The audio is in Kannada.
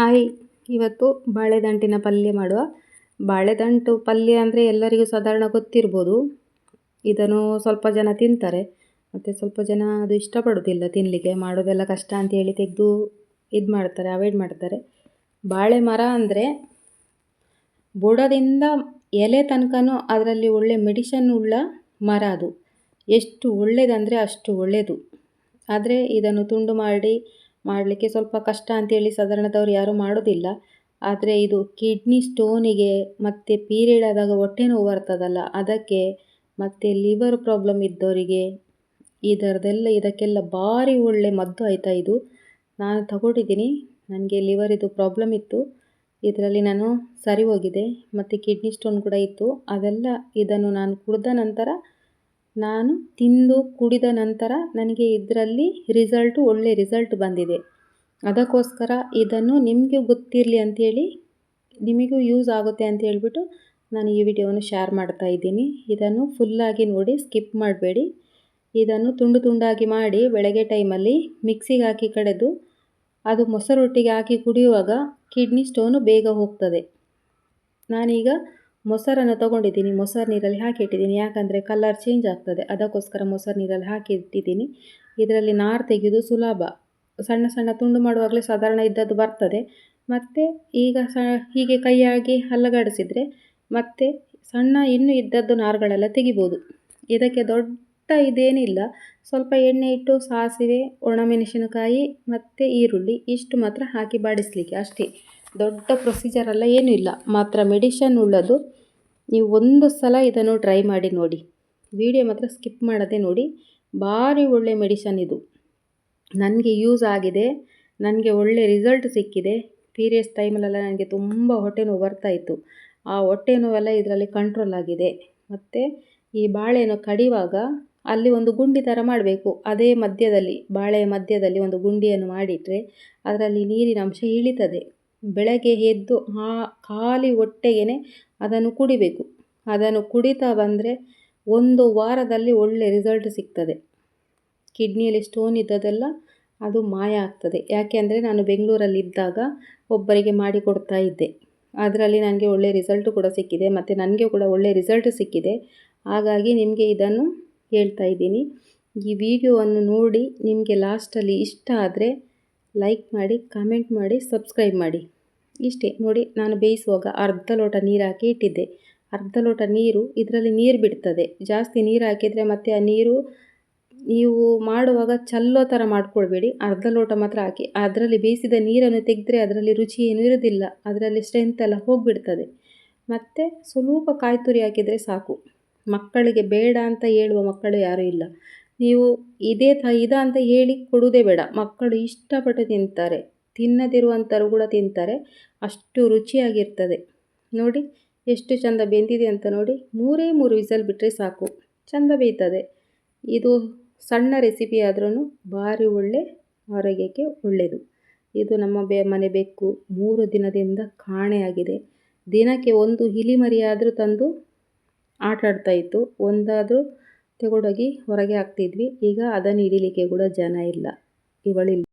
ಹಾಯ್, ಇವತ್ತು ಬಾಳೆದಂಟಿನ ಪಲ್ಯ ಮಾಡುವ. ಬಾಳೆದಂಟು ಪಲ್ಯ ಅಂದರೆ ಎಲ್ಲರಿಗೂ ಸಾಧಾರಣ ಗೊತ್ತಿರ್ಬೋದು. ಇದನ್ನು ಸ್ವಲ್ಪ ಜನ ತಿಂತಾರೆ. ಮತ್ತು ಸ್ವಲ್ಪ ಜನ ಅದು ಇಷ್ಟಪಡೋದಿಲ್ಲ ತಿನ್ನಲಿಕ್ಕೆ ಮಾಡೋದೆಲ್ಲ ಕಷ್ಟ ಅಂತೇಳಿ ತೆಗೆದು ಇದು ಮಾಡ್ತಾರೆ ಅವಾಯ್ಡ್ ಮಾಡ್ತಾರೆ. ಬಾಳೆ ಮರ ಅಂದರೆ ಬುಡದಿಂದ ಎಲೆ ತನಕನೂ ಅದರಲ್ಲಿ ಒಳ್ಳೆ ಮೆಡಿಷನ್ ಉಳ್ಳ ಮರ ಅದು. ಎಷ್ಟು ಒಳ್ಳೆಯದಂದರೆ ಅಷ್ಟು ಒಳ್ಳೆಯದು ಆದರೆ ಇದನ್ನು ತುಂಡು ಮಾಡಿ ಮಾಡಲಿಕ್ಕೆ ಸ್ವಲ್ಪ ಕಷ್ಟ ಅಂತೇಳಿ ಸಾಧಾರಣದವ್ರು ಯಾರೂ ಮಾಡೋದಿಲ್ಲ. ಆದರೆ ಇದು ಕಿಡ್ನಿ ಸ್ಟೋನಿಗೆ ಮತ್ತು ಪೀರಿಯಡ್ ಆದಾಗ ಹೊಟ್ಟೆ ನೋವು ಬರ್ತದಲ್ಲ, ಅದಕ್ಕೆ ಮತ್ತು ಲಿವರ್ ಪ್ರಾಬ್ಲಮ್ ಇದ್ದವರಿಗೆ ಇದರದೆಲ್ಲ ಇದಕ್ಕೆಲ್ಲ ಭಾರಿ ಒಳ್ಳೆ ಮದ್ದು ಆಯಿತಾ ಇದು. ನಾನು ತಗೊಂಡಿದ್ದೀನಿ, ನನಗೆ ಲಿವರಿದು ಪ್ರಾಬ್ಲಮ್ ಇತ್ತು. ಇದರಲ್ಲಿ ನಾನು ಸರಿ ಹೋಗಿದೆ ಮತ್ತು ಕಿಡ್ನಿ ಸ್ಟೋನ್ ಕೂಡ ಇತ್ತು. ಅದೆಲ್ಲ ಇದನ್ನು ನಾನು ಕುಡಿದ ನಂತರ ನಾನು ತಿಂದು ಕುಡಿದ ನಂತರ ನನಗೆ ಇದರಲ್ಲಿ ರಿಸಲ್ಟು ಒಳ್ಳೆ ರಿಸಲ್ಟ್ ಬಂದಿದೆ. ಅದಕ್ಕೋಸ್ಕರ ಇದನ್ನು ನಿಮಗೆ ಗೊತ್ತಿರಲಿ ಅಂಥೇಳಿ ನಿಮಗೂ ಯೂಸ್ ಆಗುತ್ತೆ ಅಂತ ಹೇಳಿಬಿಟ್ಟು ನಾನು ಈ ವಿಡಿಯೋವನ್ನು ಶೇರ್ ಮಾಡ್ತಾ ಇದ್ದೀನಿ. ಇದನ್ನು ಫುಲ್ಲಾಗಿ ನೋಡಿ ಸ್ಕಿಪ್ ಮಾಡಬೇಡಿ. ಇದನ್ನು ತುಂಡು ತುಂಡಾಗಿ ಮಾಡಿ ಬೆಳಗ್ಗೆ ಟೈಮಲ್ಲಿ ಮಿಕ್ಸಿಗೆ ಹಾಕಿ ಕಡೆದು, ಅದು ಮೊಸರೊಟ್ಟಿಗೆ ಹಾಕಿ ಕುಡಿಯುವಾಗ ಕಿಡ್ನಿ ಸ್ಟೋನು ಬೇಗ ಹೋಗ್ತದೆ. ನಾನೀಗ ಮೊಸರನ್ನು ತೊಗೊಂಡಿದ್ದೀನಿ, ಮೊಸರು ನೀರಲ್ಲಿ ಹಾಕಿ ಇಟ್ಟಿದ್ದೀನಿ. ಯಾಕಂದರೆ ಕಲರ್ ಚೇಂಜ್ ಆಗ್ತದೆ, ಅದಕ್ಕೋಸ್ಕರ ಮೊಸರು ನೀರಲ್ಲಿ ಹಾಕಿ ಇಟ್ಟಿದ್ದೀನಿ. ಇದರಲ್ಲಿ ನಾರು ತೆಗೆಯೋದು ಸುಲಭ. ಸಣ್ಣ ಸಣ್ಣ ತುಂಡು ಮಾಡುವಾಗಲೇ ಸಾಧಾರಣ ಇದ್ದದ್ದು ಬರ್ತದೆ. ಮತ್ತು ಈಗ ಸ, ಹೀಗೆ ಕೈಯಾಗಿ ಹಲ್ಲಗಾಡಿಸಿದರೆ ಮತ್ತು ಸಣ್ಣ ಇನ್ನೂ ಇದ್ದದ್ದು ನಾರುಗಳೆಲ್ಲ ತೆಗಿಬೋದು. ಇದಕ್ಕೆ ದೊಡ್ಡ ಇದೇನಿಲ್ಲ. ಸ್ವಲ್ಪ ಎಣ್ಣೆ ಇಟ್ಟು ಸಾಸಿವೆ, ಒಣಮೆಣಸಿನಕಾಯಿ ಮತ್ತು ಈರುಳ್ಳಿ ಇಷ್ಟು ಮಾತ್ರ ಹಾಕಿ ಬಾಡಿಸಲಿಕ್ಕೆ ಅಷ್ಟೇ. ದೊಡ್ಡ ಪ್ರೊಸೀಜರೆಲ್ಲ ಏನೂ ಇಲ್ಲ. ಮಾತ್ರ ಮೆಡಿಷನ್ ಉಳ್ಳೋದು. ನೀವು ಒಂದು ಸಲ ಇದನ್ನು ಟ್ರೈ ಮಾಡಿ ನೋಡಿ. ವಿಡಿಯೋ ಮಾತ್ರ ಸ್ಕಿಪ್ ಮಾಡದೆ ನೋಡಿ. ಭಾರಿ ಒಳ್ಳೆ ಮೆಡಿಷನ್ ಇದು. ನನಗೆ ಯೂಸ್ ಆಗಿದೆ. ನನಗೆ ಒಳ್ಳೆ ರಿಸಲ್ಟ್ ಸಿಕ್ಕಿದೆ. ಪೀರಿಯಡ್ಸ್ ಟೈಮಲ್ಲೆಲ್ಲ ನನಗೆ ತುಂಬ ಹೊಟ್ಟೆ ನೋವು ಬರ್ತಾಯಿತ್ತು ಆ ಹೊಟ್ಟೆ ನೋವೆಲ್ಲ ಇದರಲ್ಲಿ ಕಂಟ್ರೋಲ್ ಆಗಿದೆ. ಮತ್ತು ಈ ಬಾಳೆಯನ್ನು ಕಡಿಯುವಾಗ ಅಲ್ಲಿ ಒಂದು ಗುಂಡಿ ಥರ ಮಾಡಬೇಕು. ಅದೇ ಮಧ್ಯದಲ್ಲಿ, ಬಾಳೆಯ ಮಧ್ಯದಲ್ಲಿ ಒಂದು ಗುಂಡಿಯನ್ನು ಮಾಡಿಟ್ಟರೆ ಅದರಲ್ಲಿ ನೀರಿನ ಅಂಶ ಇಳಿತದೆ. ಬೆಳಗ್ಗೆ ಎದ್ದು ಆ ಖಾಲಿ ಹೊಟ್ಟೆಗೇ ಅದನ್ನು ಕುಡಿಬೇಕು. ಅದನ್ನು ಕುಡಿತಾ ಬಂದರೆ ಒಂದು ವಾರದಲ್ಲಿ ಒಳ್ಳೆ ರಿಸಲ್ಟ್ ಸಿಗ್ತದೆ. ಕಿಡ್ನಿಯಲ್ಲಿ ಸ್ಟೋನ್ ಇದ್ದದೆಲ್ಲ ಅದು ಮಾಯ ಆಗ್ತದೆ. ಯಾಕೆ ಅಂದರೆ ನಾನು ಬೆಂಗಳೂರಲ್ಲಿದ್ದಾಗ ಒಬ್ಬರಿಗೆ ಮಾಡಿಕೊಡ್ತಾ ಇದ್ದೆ. ಅದರಲ್ಲಿ ನನಗೆ ಒಳ್ಳೆ ರಿಸಲ್ಟ್ ಕೂಡ ಸಿಕ್ಕಿದೆ ಮತ್ತು ನನಗೆ ಕೂಡ ಒಳ್ಳೆ ರಿಸಲ್ಟ್ ಸಿಕ್ಕಿದೆ. ಹಾಗಾಗಿ ನಿಮಗೆ ಇದನ್ನು ಹೇಳ್ತಾ ಇದ್ದೀನಿ. ಈ ವಿಡಿಯೋವನ್ನು ನೋಡಿ ನಿಮಗೆ ಲಾಸ್ಟಲ್ಲಿ ಇಷ್ಟ ಆದರೆ ಲೈಕ್ ಮಾಡಿ ಕಾಮೆಂಟ್ ಮಾಡಿ ಸಬ್ಸ್ಕ್ರೈಬ್ ಮಾಡಿ. ಇಷ್ಟೇ, ನೋಡಿ, ನಾನು ಬೇಯಿಸುವಾಗ ಅರ್ಧ ಲೋಟ ನೀರು ಹಾಕಿ ಇಟ್ಟಿದ್ದೆ. ಅರ್ಧ ಲೋಟ ನೀರು, ಇದರಲ್ಲಿ ನೀರು ಬಿಡ್ತದೆ. ಜಾಸ್ತಿ ನೀರು ಹಾಕಿದರೆ ಮತ್ತು ಆ ನೀರು ನೀವು ಮಾಡುವಾಗ ಚಲ್ಲೋ ಥರ ಮಾಡ್ಕೊಳ್ಬೇಡಿ. ಅರ್ಧ ಲೋಟ ಮಾತ್ರ ಹಾಕಿ. ಅದರಲ್ಲಿ ಬೇಯಿಸಿದ ನೀರನ್ನು ತೆಗೆದ್ರೆ ಅದರಲ್ಲಿ ರುಚಿ ಏನೂ ಇರೋದಿಲ್ಲ. ಅದರಲ್ಲಿ ಸ್ಟ್ರೆಂತ್ ಎಲ್ಲ ಹೋಗಿಬಿಡ್ತದೆ. ಮತ್ತು ಸ್ವಲ್ಪ ಕಾಯಿ ತುರಿ ಹಾಕಿದರೆ ಸಾಕು. ಮಕ್ಕಳಿಗೆ ಬೇಡ ಅಂತ ಹೇಳುವ ಮಕ್ಕಳು ಯಾರೂ ಇಲ್ಲ. ನೀವು ಇದೇ ತ, ಇದ ಅಂತ ಹೇಳಿ ಕೊಡುವುದೇ ಬೇಡ. ಮಕ್ಕಳು ಇಷ್ಟಪಟ್ಟು ತಿಂತಾರೆ. ತಿನ್ನದಿರುವಂಥವ್ರು ಕೂಡ ತಿಂತಾರೆ. ಅಷ್ಟು ರುಚಿಯಾಗಿರ್ತದೆ. ನೋಡಿ, ಎಷ್ಟು ಚಂದ ಬೆಂದಿದೆ ಅಂತ ನೋಡಿ. ಮೂರೇ ಮೂರು ವಿಸಲ್ ಬಿಟ್ಟರೆ ಸಾಕು. ಚಂದ ಬೇಯ್ತದೆ. ಇದು ಸಣ್ಣ ರೆಸಿಪಿ ಆದ್ರೂ ಭಾರಿ ಒಳ್ಳೆ ಆರೋಗ್ಯಕ್ಕೆ ಒಳ್ಳೆಯದು ಇದು ನಮ್ಮ ಬೆ, ಮನೆ ಬೆಕ್ಕು ಮೂರು ದಿನದಿಂದ ಕಾಣೆಯಾಗಿದೆ ದಿನಕ್ಕೆ ಒಂದು ಇಲಿಮರಿಯಾದರೂ ತಂದು ಆಟ ಇತ್ತು. ಒಂದಾದರೂ ತಗೊಂಡೋಗಿ ಹೊರಗೆ ಹಾಕ್ತಿದ್ವಿ. ಈಗ ಅದನ್ನು ಹಿಡಿಲಿಕ್ಕೆ ಕೂಡ ಜನ ಇಲ್ಲ. ಇವಳಿಲ್ಲ.